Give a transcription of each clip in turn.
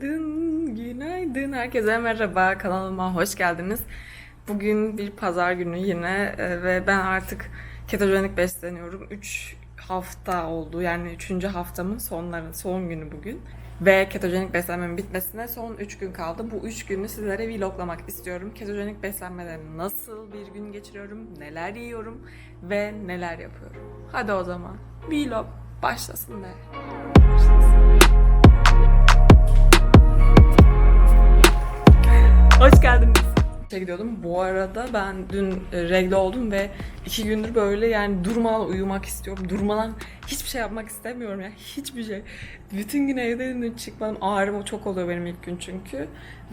Günaydın, günaydın. Herkese merhaba. Kanalıma hoş geldiniz. Bugün bir pazar günü yine e, ve ben artık ketojenik besleniyorum. 3 hafta oldu. Yani 3. haftamın sonları, son günü bugün. Ve ketojenik beslenmemin bitmesine son 3 gün kaldı. Bu 3 günü sizlere vloglamak istiyorum. Ketojenik beslenmeden nasıl bir gün geçiriyorum, neler yiyorum ve neler yapıyorum. Hadi o zaman vlog başlasın be. Hoş İşe gidiyordum. Bu arada ben dün e, regle oldum ve iki gündür böyle yani durmadan uyumak istiyorum. Durmadan hiçbir şey yapmak istemiyorum ya. Hiçbir şey. Bütün gün dün çıkmadım. Ağrım çok oluyor benim ilk gün çünkü.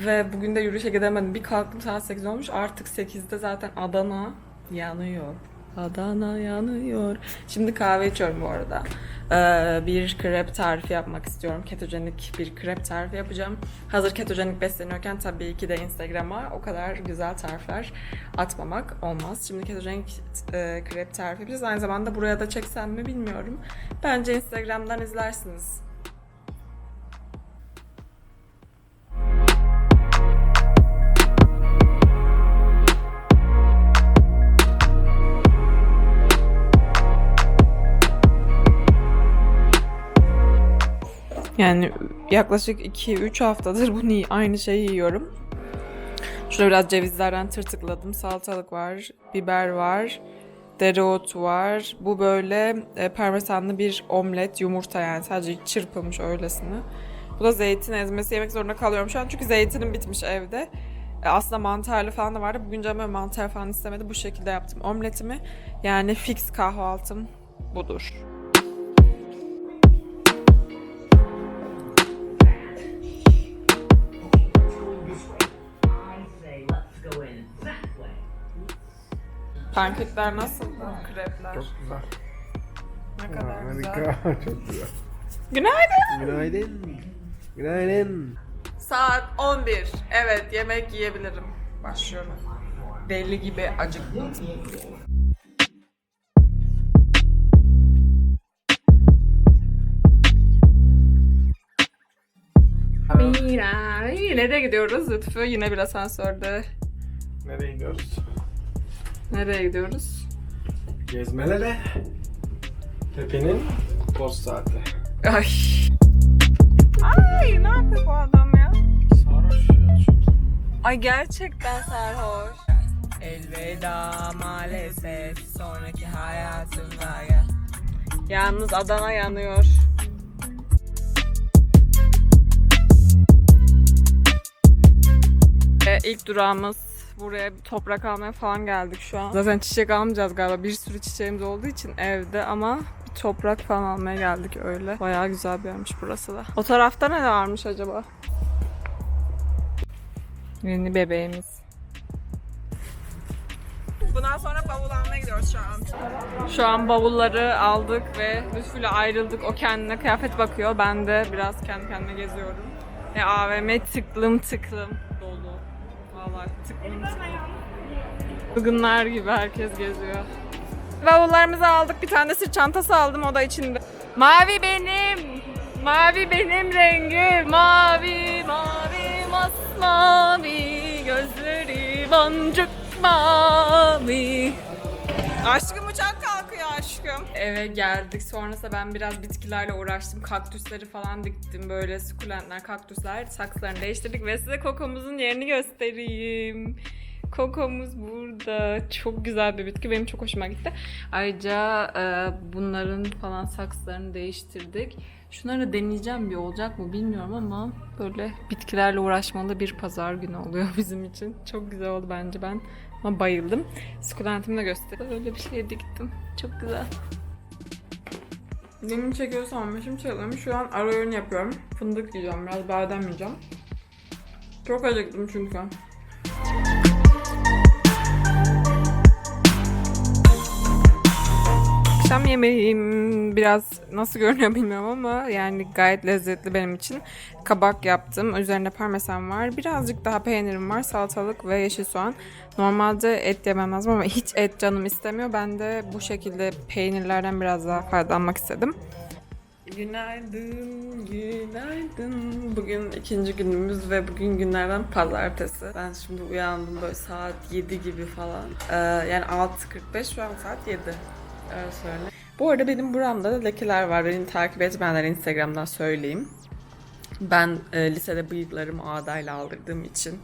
Ve bugün de yürüyüşe gidemedim. Bir kalktım saat 8 olmuş. Artık 8'de zaten Adana yanıyor. Adana yanıyor. Şimdi kahve içiyorum bu arada. Ee, bir krep tarifi yapmak istiyorum. Ketojenik bir krep tarifi yapacağım. Hazır ketojenik besleniyorken tabii ki de Instagram'a o kadar güzel tarifler atmamak olmaz. Şimdi ketojenik e, krep tarifi yapacağız. Aynı zamanda buraya da çeksem mi bilmiyorum. Bence Instagram'dan izlersiniz. Yani yaklaşık 2-3 haftadır bunu aynı şeyi yiyorum. Şurada biraz cevizlerden tırtıkladım. Salatalık var, biber var, dereotu var. Bu böyle e, parmesanlı bir omlet, yumurta yani sadece çırpılmış öylesine. Bu da zeytin ezmesi yemek zorunda kalıyorum şu an çünkü zeytinim bitmiş evde. E, aslında mantarlı falan da vardı. Bugün canım mantar falan istemedi. Bu şekilde yaptım omletimi. Yani fix kahvaltım budur. Pankekler nasıl? Krepler. Çok güzel. Ne kadar güzel. Harika. Çok güzel. Günaydın. Günaydın. Günaydın. Saat 11. Evet yemek yiyebilirim. Başlıyorum. Deli gibi acıktım. Mira, nereye gidiyoruz Lütfü? Yine bir asansörde. Nereye gidiyoruz? Nereye gidiyoruz? Gezmelere. Pepe'nin post saati. Ay. Ay ne yapıyor bu adam ya? Sarhoş ya çok. Ay gerçekten sarhoş. Elveda maalesef sonraki hayatımda gel. Yalnız Adana yanıyor. Ee, ilk durağımız buraya bir toprak almaya falan geldik şu an. Zaten çiçek almayacağız galiba. Bir sürü çiçeğimiz olduğu için evde ama bir toprak falan almaya geldik öyle. Bayağı güzel bir yermiş burası da. O tarafta ne varmış acaba? Yeni bebeğimiz. Bundan sonra bavul almaya gidiyoruz şu an. Şu an bavulları aldık ve Lütfü'yle ayrıldık. O kendine kıyafet bakıyor. Ben de biraz kendi kendime geziyorum. Ve AVM tıklım tıklım Bugünler gibi herkes geziyor. Bavullarımızı aldık. Bir tane sırt çantası aldım. O da içinde. Mavi benim. Mavi benim rengim. Mavi, mavi, masmavi. Gözleri boncuk mavi. Aşkım uçak aşkım. Eve geldik. Sonrasında ben biraz bitkilerle uğraştım. Kaktüsleri falan diktim. Böyle sukulentler, kaktüsler. Saksılarını değiştirdik ve size kokomuzun yerini göstereyim. Kokomuz burada. Çok güzel bir bitki. Benim çok hoşuma gitti. Ayrıca e, bunların falan saksılarını değiştirdik. Şunları deneyeceğim bir olacak mı bilmiyorum ama böyle bitkilerle uğraşmalı bir pazar günü oluyor bizim için. Çok güzel oldu bence ben. Ama bayıldım. Sukulentimi de göstereyim. Öyle bir şey diktim. Çok güzel. Demin çekiyorsam başım çalıyorum. Şu an ara öğün yapıyorum. Fındık yiyeceğim. Biraz badem yiyeceğim. Çok acıktım çünkü. Akşam yemeğim biraz nasıl görünüyor bilmiyorum ama yani gayet lezzetli benim için. Kabak yaptım. Üzerinde parmesan var. Birazcık daha peynirim var. Salatalık ve yeşil soğan. Normalde et yemem lazım ama hiç et canım istemiyor. Ben de bu şekilde peynirlerden biraz daha faydalanmak istedim. Günaydın, günaydın. Bugün ikinci günümüz ve bugün günlerden pazartesi. Ben şimdi uyandım böyle saat 7 gibi falan. Ee, yani 6.45 şu an saat 7. Öyle söyle. Bu arada benim buramda da lekeler var. Beni takip etmeyenler Instagram'dan söyleyeyim. Ben e, lisede bıyıklarımı ağdayla aldırdığım için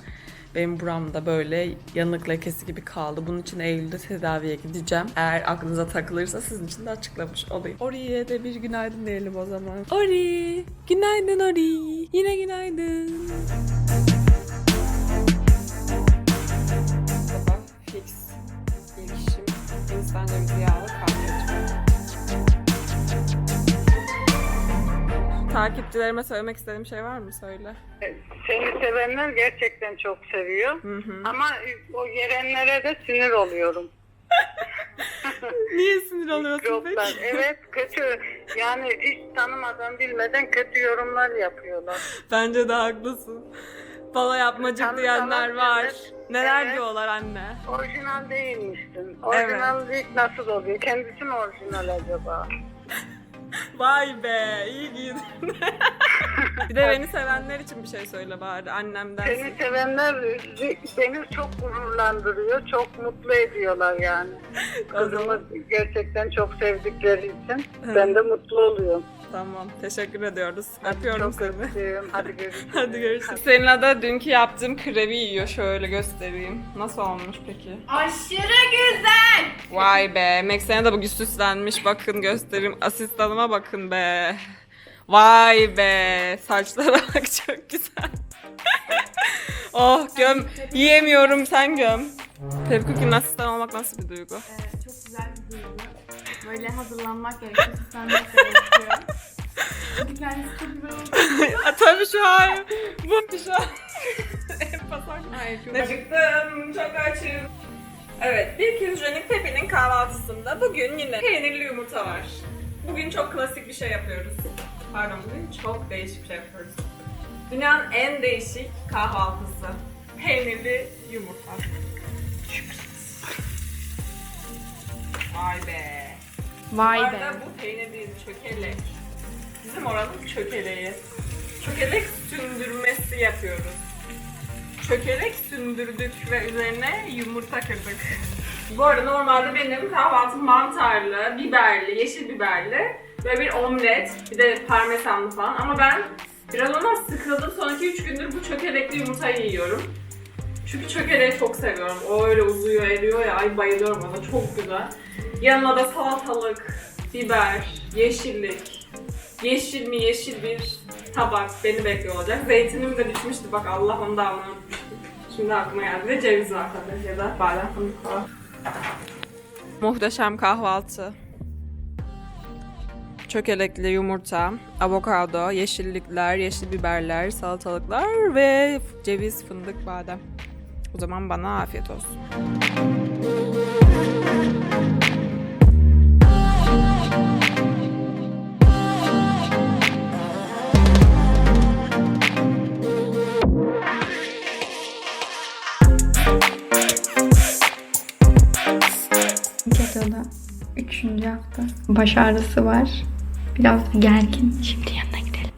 benim buramda böyle yanık lekesi gibi kaldı. Bunun için Eylül'de tedaviye gideceğim. Eğer aklınıza takılırsa sizin için de açıklamış olayım. Ori'ye de bir günaydın diyelim o zaman. Ori! Günaydın Ori! Yine günaydın. Takipçilerime söylemek istediğim şey var mı? Söyle. Seni sevenler gerçekten çok seviyor. Hı hı. Ama o gelenlere de sinir oluyorum. Niye sinir oluyorsun Yoklar. peki? Evet kötü. Yani hiç tanımadan bilmeden kötü yorumlar yapıyorlar. Bence de haklısın. Bana yapmacık Tabii, diyenler tamam, var. evet. Neler Evet. diyorlar anne? Orijinal değilmişsin. Orijinallik nasıl oluyor? Kendisi mi orijinal acaba? Vay be, iyi giydin. bir de beni sevenler için bir şey söyle bari annemden. Seni sevenler beni çok gururlandırıyor. Çok mutlu ediyorlar yani. Kızımı gerçekten çok sevdikleri için ben de mutlu oluyorum. Tamam, teşekkür ediyoruz. Öpüyorum çok seni. öptüm. Hadi görüşürüz. Hadi görüşürüz. Seninle de dünkü yaptığım krevi yiyor. Şöyle göstereyim. Nasıl olmuş peki? Aşırı güzel. Vay be. Meksene de bugün süslenmiş. Bakın göstereyim. Asistanıma bakın be. Vay be. Saçlara bak çok güzel. oh göm. Yiyemiyorum sen göm. Tepkik'in asistan olmak nasıl bir duygu? Ee, çok güzel bir duygu. Böyle hazırlanmak gerekiyor, süslenmek gerekiyor. Hadi kendisi çok güzel oldu. Tabii şu an. Bu şu an. En pasak. Acıktım. Çok açım. Evet, bir hijyenik Pepe'nin kahvaltısında bugün yine peynirli yumurta var. Bugün çok klasik bir şey yapıyoruz. Pardon, bugün çok değişik bir şey yapıyoruz. Dünyanın en değişik kahvaltısı. Peynirli yumurta. Vay be. Vay arada bu peynir değil, çökelek. Bizim oranın çökeleği. Çökelek sündürmesi yapıyoruz. Çökelek sündürdük ve üzerine yumurta kırdık. Bu arada normalde benim kahvaltım mantarlı, biberli, yeşil biberli ve bir omlet, bir de parmesanlı falan ama ben biraz ona sıkıldım. Sonraki 3 gündür bu çökelekli yumurtayı yiyorum. Çünkü çökeleği çok seviyorum. O öyle uzuyor, eriyor ya. Ay bayılıyorum ona. Çok güzel. Yanına da salatalık, biber, yeşillik. Yeşil mi yeşil bir tabak beni bekliyor olacak. Zeytinim de düşmüştü. Bak Allah onu da almayı unutmuştum. Şimdi aklıma geldi. Ve ceviz var tabii ya da badem falan. Muhteşem kahvaltı. Çökelekli yumurta, avokado, yeşillikler, yeşil biberler, salatalıklar ve ceviz, fındık, badem. O zaman bana afiyet olsun. Hafta. Baş ağrısı var. Biraz gergin. Şimdi yanına gidelim.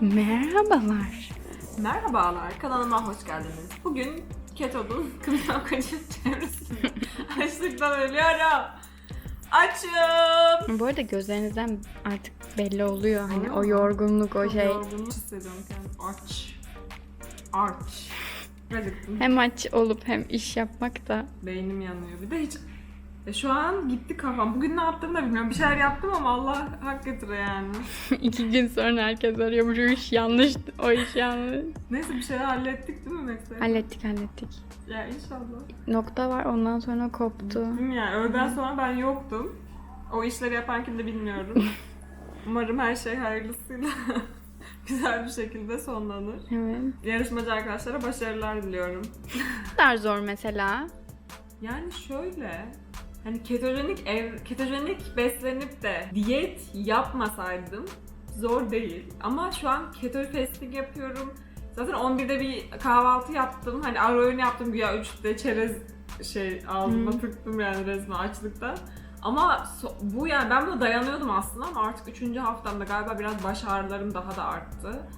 Merhabalar. Merhabalar, kanalıma hoş geldiniz. Bugün Keto'nun kımsal kaçış çevresinde açlıktan ölüyorum. Açım. Bu arada gözlerinizden artık belli oluyor. Hani Oluyor o yorgunluk, o Çok şey. yorgunluk hissediyorum. Aç. Aç. Acıktım. Hem aç olup hem iş yapmak da Beynim yanıyor. Bir de hiç... E şu an gitti kafam. Bugün ne yaptığımı da bilmiyorum. Bir şeyler yaptım ama Allah hak getire yani. iki gün sonra herkes arıyor. Bu iş yanlış, o iş yanlış. Neyse bir şeyler hallettik değil mi Meksel? Hallettik hallettik. Ya inşallah. Nokta var ondan sonra koptu. Değil mi yani? Öğleden sonra ben yoktum. O işleri yapan kimdi bilmiyorum. Umarım her şey hayırlısıyla güzel bir şekilde sonlanır. Evet. Yarışmacı arkadaşlara başarılar diliyorum. Ne kadar zor mesela. Yani şöyle, hani ketojenik ev, ketojenik beslenip de diyet yapmasaydım zor değil. Ama şu an keto fasting yapıyorum. Zaten 11'de bir kahvaltı yaptım. Hani ara öğün yaptım güya 3'te çerez şey ağzıma tıktım yani resmen açlıktan. Ama so- bu yani ben buna dayanıyordum aslında ama artık 3. haftamda galiba biraz baş ağrılarım daha da arttı.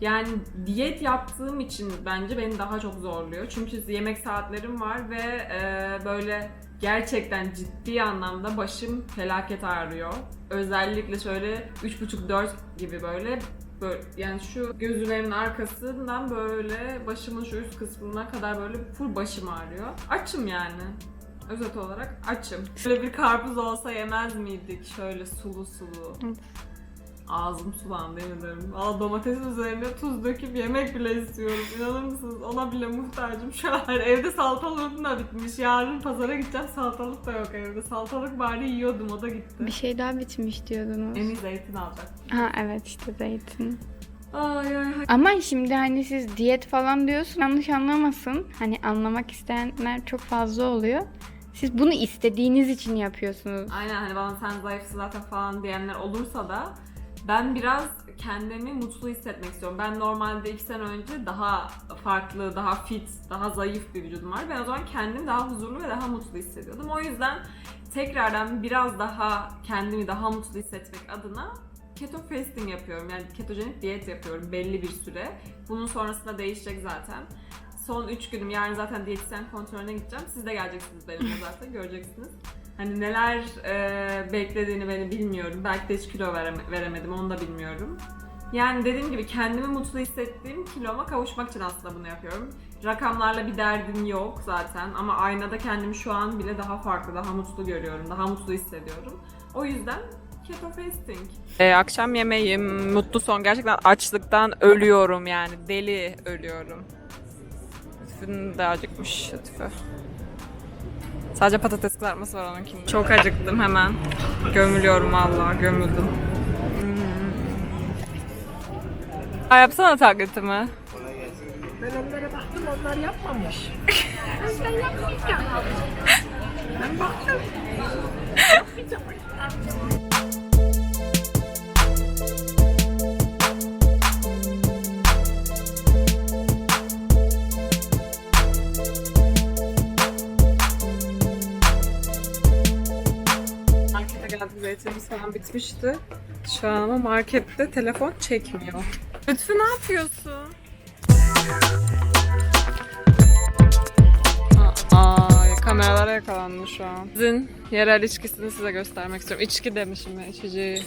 Yani diyet yaptığım için bence beni daha çok zorluyor. Çünkü yemek saatlerim var ve e, böyle gerçekten ciddi anlamda başım felaket ağrıyor. Özellikle şöyle 3,5-4 gibi böyle böyle yani şu gözümün arkasından böyle başımın şu üst kısmına kadar böyle full başım ağrıyor. Açım yani. Özet olarak açım. Şöyle bir karpuz olsa yemez miydik? Şöyle sulu sulu. Ağzım sulandı yemin ederim. Valla domatesin üzerine tuz döküp yemek bile istiyorum. İnanır mısınız? Ona bile muhtacım şu an. Evde salatalık da bitmiş. Yarın pazara gideceğim salatalık da yok evde. Salatalık bari yiyordum o da gitti. Bir şey daha bitmiş diyordunuz. Emin zeytin alacak. Ha evet işte zeytin. Ay ay Ama şimdi hani siz diyet falan diyorsun yanlış anlamasın. Hani anlamak isteyenler çok fazla oluyor. Siz bunu istediğiniz için yapıyorsunuz. Aynen hani bana sen zayıfsın zaten falan diyenler olursa da ben biraz kendimi mutlu hissetmek istiyorum. Ben normalde iki sene önce daha farklı, daha fit, daha zayıf bir vücudum var. Ben o zaman kendimi daha huzurlu ve daha mutlu hissediyordum. O yüzden tekrardan biraz daha kendimi daha mutlu hissetmek adına keto fasting yapıyorum. Yani ketojenik diyet yapıyorum belli bir süre. Bunun sonrasında değişecek zaten. Son 3 günüm yarın zaten diyetisyen kontrolüne gideceğim. Siz de geleceksiniz benimle zaten göreceksiniz. Hani neler e, beklediğini beni bilmiyorum. Belki de hiç kilo vereme- veremedim onu da bilmiyorum. Yani dediğim gibi kendimi mutlu hissettiğim kiloma kavuşmak için aslında bunu yapıyorum. Rakamlarla bir derdim yok zaten ama aynada kendimi şu an bile daha farklı, daha mutlu görüyorum, daha mutlu hissediyorum. O yüzden keto fasting. Ee, akşam yemeğim, mutlu son. Gerçekten açlıktan ölüyorum yani. Deli ölüyorum. Lütfü'nün de acıkmış Lütfü. Sadece patates kızartması var onunkinde. Çok acıktım hemen. Gömülüyorum Allah, gömüldüm. Hmm. Yapsana taklitimi. Ben onlara baktım onlar yapmamış. Markete falan bitmişti. Şu an ama markette telefon çekmiyor. Lütfü ne yapıyorsun? Aa, kameralara yakalandı şu an. Sizin yerel içkisini size göstermek istiyorum. İçki demişim ben içeceği.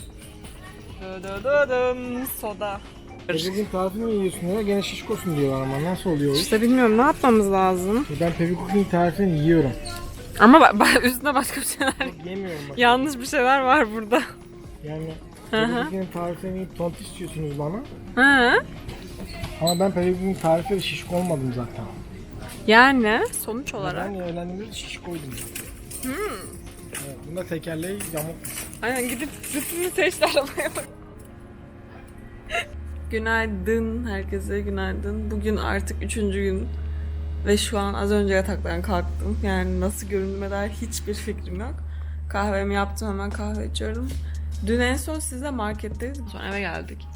Dıdıdıdım, Soda. Pebik'in tarifini mi yiyorsun ya? Gene şişkosun diyorlar ama nasıl oluyor? İşte bilmiyorum ne yapmamız lazım. Ben Pebik'in tarifini yiyorum. Ama ba- ba- üstüne başka bir şeyler. Yemiyorum bak. Yanlış bir şeyler var burada. Yani Hı. Pebik'in tarifini yiyip tonti istiyorsunuz bana. Hı? Ama ben Pebik'in tarifiyle şişko olmadım zaten. Yani sonuç olarak. Ben evlendiğimde şişkoydum zaten. Evet, bunda tekerleği yamuk. Aynen gidip bütünü seçti arabaya bak. günaydın herkese günaydın. Bugün artık üçüncü gün ve şu an az önce yataktan kalktım. Yani nasıl göründüğüme dair hiçbir fikrim yok. Kahvemi yaptım hemen kahve içiyorum. Dün en son sizle marketteydik. Sonra eve geldik.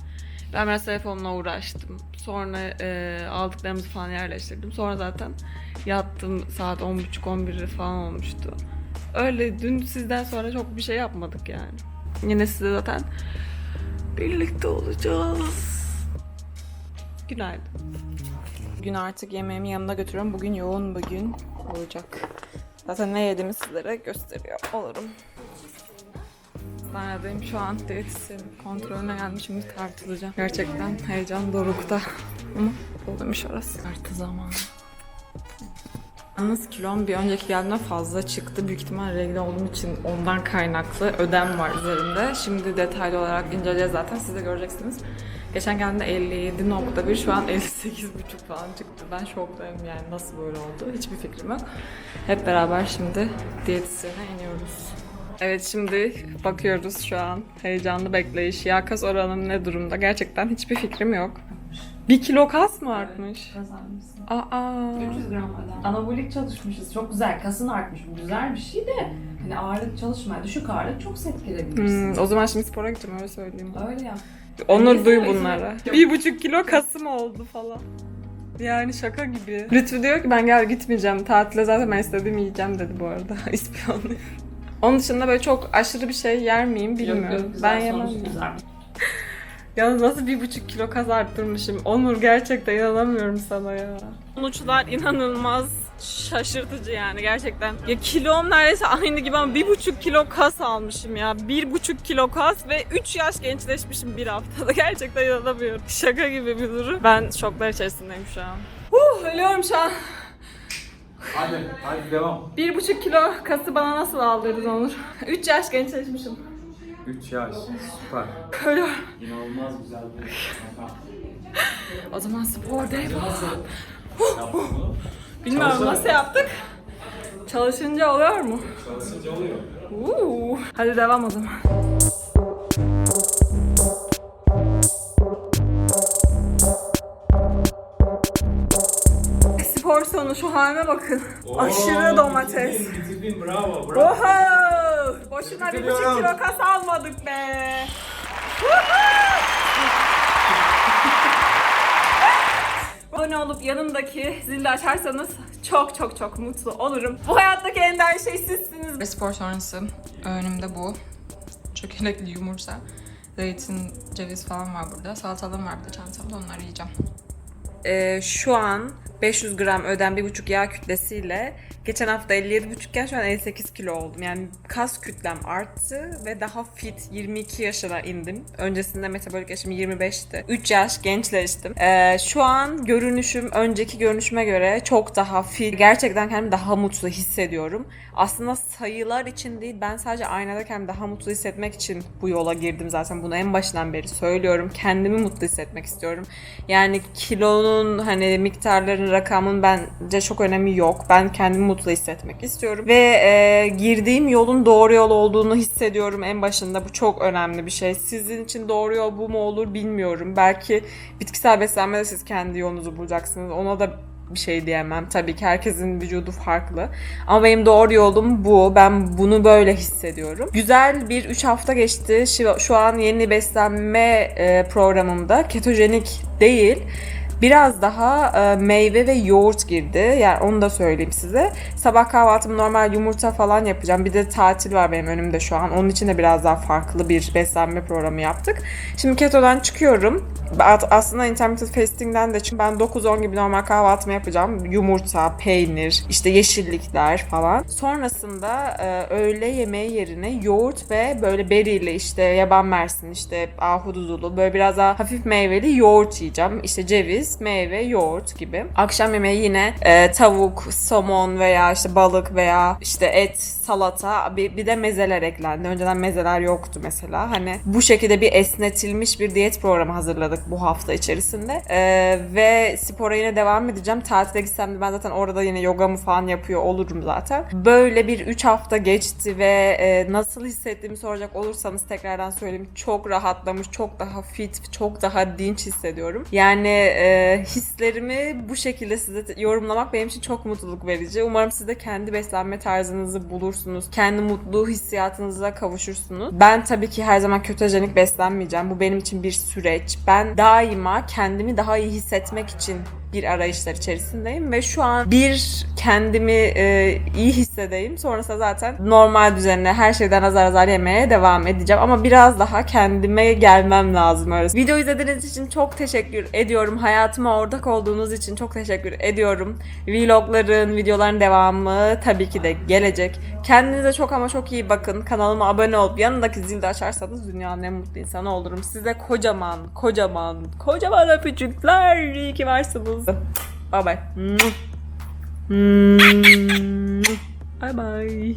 Ben biraz telefonla uğraştım. Sonra e, aldıklarımızı falan yerleştirdim. Sonra zaten yattım saat 10.30-11 falan olmuştu. Öyle dün sizden sonra çok bir şey yapmadık yani. Yine size zaten birlikte olacağız. Günaydın. Bugün artık yemeğimi yanımda götürüyorum. Bugün yoğun bir gün olacak. Zaten ne yediğimi sizlere gösteriyor olurum. Neredeyim şu an diyetisyen kontrolüne gelmişim tartılacağım. Gerçekten heyecan dorukta. Ama olmuş orası. Tartı zamanı. Yalnız kilom bir önceki geldiğimden fazla çıktı. Büyük ihtimal regle olduğum için ondan kaynaklı ödem var üzerimde. Şimdi detaylı olarak inceleyeceğiz zaten siz de göreceksiniz. Geçen geldiğimde 57.1 şu an 58.5 falan çıktı. Ben şoktayım yani nasıl böyle oldu hiçbir fikrim yok. Hep beraber şimdi diyetisyene iniyoruz. Evet şimdi bakıyoruz şu an. Heyecanlı bekleyiş. Yağ kas oranım ne durumda? Gerçekten hiçbir fikrim yok. Bir kilo kas mı artmış? Aa. 300 gram kadar. Anabolik çalışmışız. Çok güzel. Kasın artmış. Bu güzel bir şey de hani ağırlık çalışmaya, düşük ağırlık çok set girebilirsin. Hmm, o zaman şimdi spora gideceğim öyle söyleyeyim. Öyle ya. Onur duy neyse. Bir buçuk kilo kasım oldu falan. Yani şaka gibi. Lütfü diyor ki ben gel gitmeyeceğim. Tatile zaten ben istediğimi yiyeceğim dedi bu arada. İspiyonluyor. Onun dışında böyle çok aşırı bir şey yer miyim bilmiyorum. Yok, yok, güzel, ben yemem. Yalnız nasıl bir buçuk kilo kas arttırmışım. Onur gerçekten inanamıyorum sana ya. Sonuçlar inanılmaz şaşırtıcı yani gerçekten. Ya kilom neredeyse aynı gibi ama bir buçuk kilo kas almışım ya. Bir buçuk kilo kas ve 3 yaş gençleşmişim bir haftada. Gerçekten inanamıyorum. Şaka gibi bir durum. Ben şoklar içerisindeyim şu an. Uh, ölüyorum şu an. Hadi, hadi devam. Bir buçuk kilo kası bana nasıl aldırdın Onur? 3 yaş gençleşmişim. 3 yaş, süper. Ölüyorum. İnanılmaz güzel bir O zaman spor devam. yaptın. Bilmiyorum Çalışarak. nasıl yaptık? Çalışınca oluyor mu? Çalışınca oluyor. Uuu. Hadi devam o zaman. Spor sonu şu halime bakın. Aşırı domates. Bitirdin, bitirdin, bravo, bravo. Oho! Boşuna bir buçuk kilo kas almadık be. Abone olup yanımdaki zili açarsanız çok çok çok mutlu olurum. Bu hayattaki en değerli şey sizsiniz. Spor sonrası önümde bu. Çökelekli yumurta. Zeytin, ceviz falan var burada. Salatalığım var bir de çantamda onları yiyeceğim. Ee, şu an 500 gram ödem 1,5 yağ kütlesiyle geçen hafta 57,5 iken şu an 58 kilo oldum. Yani kas kütlem arttı ve daha fit 22 yaşına indim. Öncesinde metabolik yaşım 25'ti. 3 yaş gençleştim. Ee, şu an görünüşüm önceki görünüşüme göre çok daha fit. Gerçekten kendimi daha mutlu hissediyorum. Aslında sayılar için değil ben sadece aynada kendimi daha mutlu hissetmek için bu yola girdim zaten. Bunu en başından beri söylüyorum. Kendimi mutlu hissetmek istiyorum. Yani kilonun hani miktarların rakamın bence çok önemi yok. Ben kendimi mutlu hissetmek istiyorum. Ve e, girdiğim yolun doğru yol olduğunu hissediyorum en başında. Bu çok önemli bir şey. Sizin için doğru yol bu mu olur bilmiyorum. Belki bitkisel beslenmede siz kendi yolunuzu bulacaksınız. Ona da bir şey diyemem. Tabii ki herkesin vücudu farklı. Ama benim doğru yolum bu. Ben bunu böyle hissediyorum. Güzel bir 3 hafta geçti. Şu, şu an yeni beslenme e, programımda ketojenik değil. Biraz daha e, meyve ve yoğurt girdi. Yani onu da söyleyeyim size. Sabah kahvaltımı normal yumurta falan yapacağım. Bir de tatil var benim önümde şu an. Onun için de biraz daha farklı bir beslenme programı yaptık. Şimdi ketodan çıkıyorum. Aslında intermittent fasting'den de çünkü ben 9-10 gibi normal kahvaltımı yapacağım. Yumurta, peynir, işte yeşillikler falan. Sonrasında e, öğle yemeği yerine yoğurt ve böyle beriyle işte yaban mersin, işte ahududulu böyle biraz daha hafif meyveli yoğurt yiyeceğim. İşte ceviz, meyve, yoğurt gibi. Akşam yemeği yine e, tavuk, somon veya işte balık veya işte et, salata bir, bir de mezeler eklendi. Önceden mezeler yoktu mesela. Hani bu şekilde bir esnetilmiş bir diyet programı hazırladık bu hafta içerisinde. E, ve spora yine devam edeceğim. Tatile gitsem de ben zaten orada yine yogamı falan yapıyor olurum zaten. Böyle bir 3 hafta geçti ve e, nasıl hissettiğimi soracak olursanız tekrardan söyleyeyim. Çok rahatlamış, çok daha fit, çok daha dinç hissediyorum. Yani e, hislerimi bu şekilde size yorumlamak benim için çok mutluluk verici. Umarım siz de kendi beslenme tarzınızı bulursunuz. Kendi mutlu hissiyatınıza kavuşursunuz. Ben tabii ki her zaman kötüjenik beslenmeyeceğim. Bu benim için bir süreç. Ben daima kendimi daha iyi hissetmek için bir arayışlar içerisindeyim ve şu an bir kendimi e, iyi hissedeyim. Sonrasında zaten normal düzenine her şeyden azar azar yemeye devam edeceğim. Ama biraz daha kendime gelmem lazım öyle. Video izlediğiniz için çok teşekkür ediyorum. Hayatıma ortak olduğunuz için çok teşekkür ediyorum. Vlogların, videoların devamı tabii ki de gelecek. Kendinize çok ama çok iyi bakın. Kanalıma abone olup yanındaki zili de açarsanız dünyanın en mutlu insanı olurum. Size kocaman, kocaman, kocaman öpücükler. İyi ki varsınız olsun. Bay bay. Bay bay.